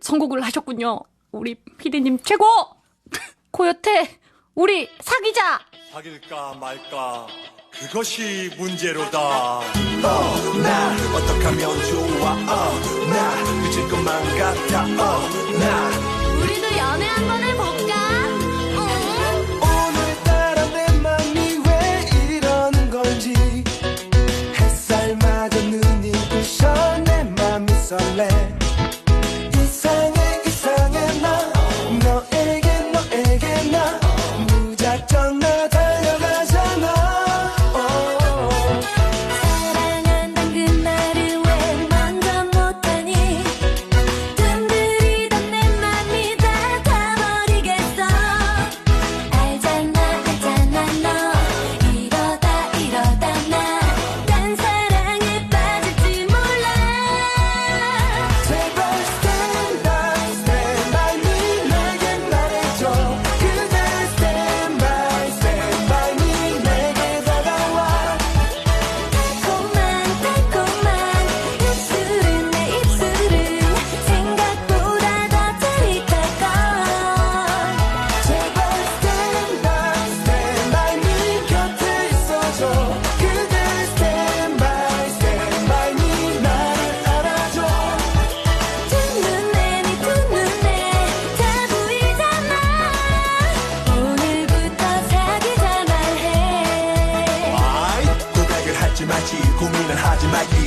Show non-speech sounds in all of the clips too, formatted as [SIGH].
선곡을 하셨군요. 우리 피디님 최고! [LAUGHS] 코요태, 우리 사귀자! 사귈까 말까 그것이 문제로다 어 나 어떻게 하면 좋아 어 나 늦을 것만 같아 어 나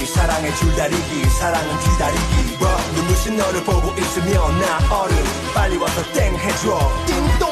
사랑의 줄다리기 사랑은 기다리기. 뭐 눈부신 너를 보고 있으면 나 얼음. 빨리 와서 땡 해줘. 띵동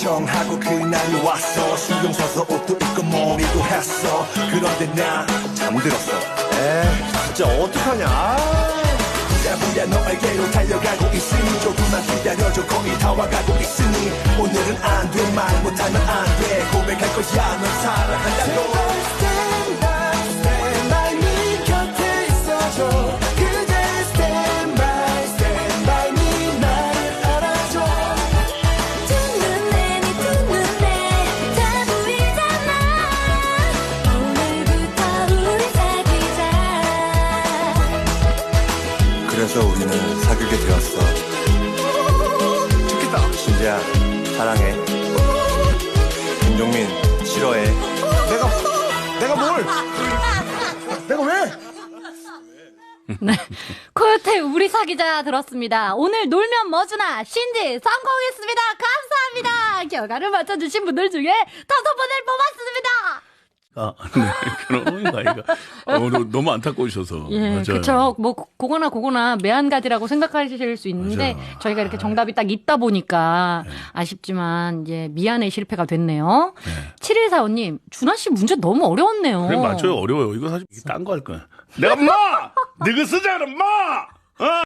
정하고 그날이 왔어. 신경 써서 옷도 입고 머리도 했어. 그런데 나 잠들었어. 에 진짜 어떡하냐? 부랴부랴 너에게로 달려가고 있으니 조금만 기다려줘. 거의 다 와가고 있으니. 오늘은 안 돼. 말 못하면 안돼. 고백할 거야. 널 사랑한다고 그래서 우리는 사귀게 되었어. 좋겠다. 신지야, 사랑해. 김종민, 싫어해. 내가, 내가 뭘? 내가 왜? 네. 코요태, 우리 사귀자 들었습니다. 오늘 놀면 뭐주나 신지 성공했습니다. 감사합니다. 결과를 맞춰주신 분들 중에 다섯 분을 뽑았습니다. 아, 네. [LAUGHS] 그런 나이가 어, 너- 너무 안타까우셔서. 예, 맞아요. 그쵸. 뭐, 그거나 그거나 매한가지라고 생각하실 수 있는데, 맞아요. 저희가 이렇게 정답이 딱 있다 보니까 아쉽지만, 이제 미안해 실패가 됐네요. 네. 7145님, 준하씨 문제 너무 어려웠네요. 그래 맞아요 어려워요. 이거 사실 딴 거 할 거야. 내가 [LAUGHS] 마, 너가 쓰자 그럼 마. 어?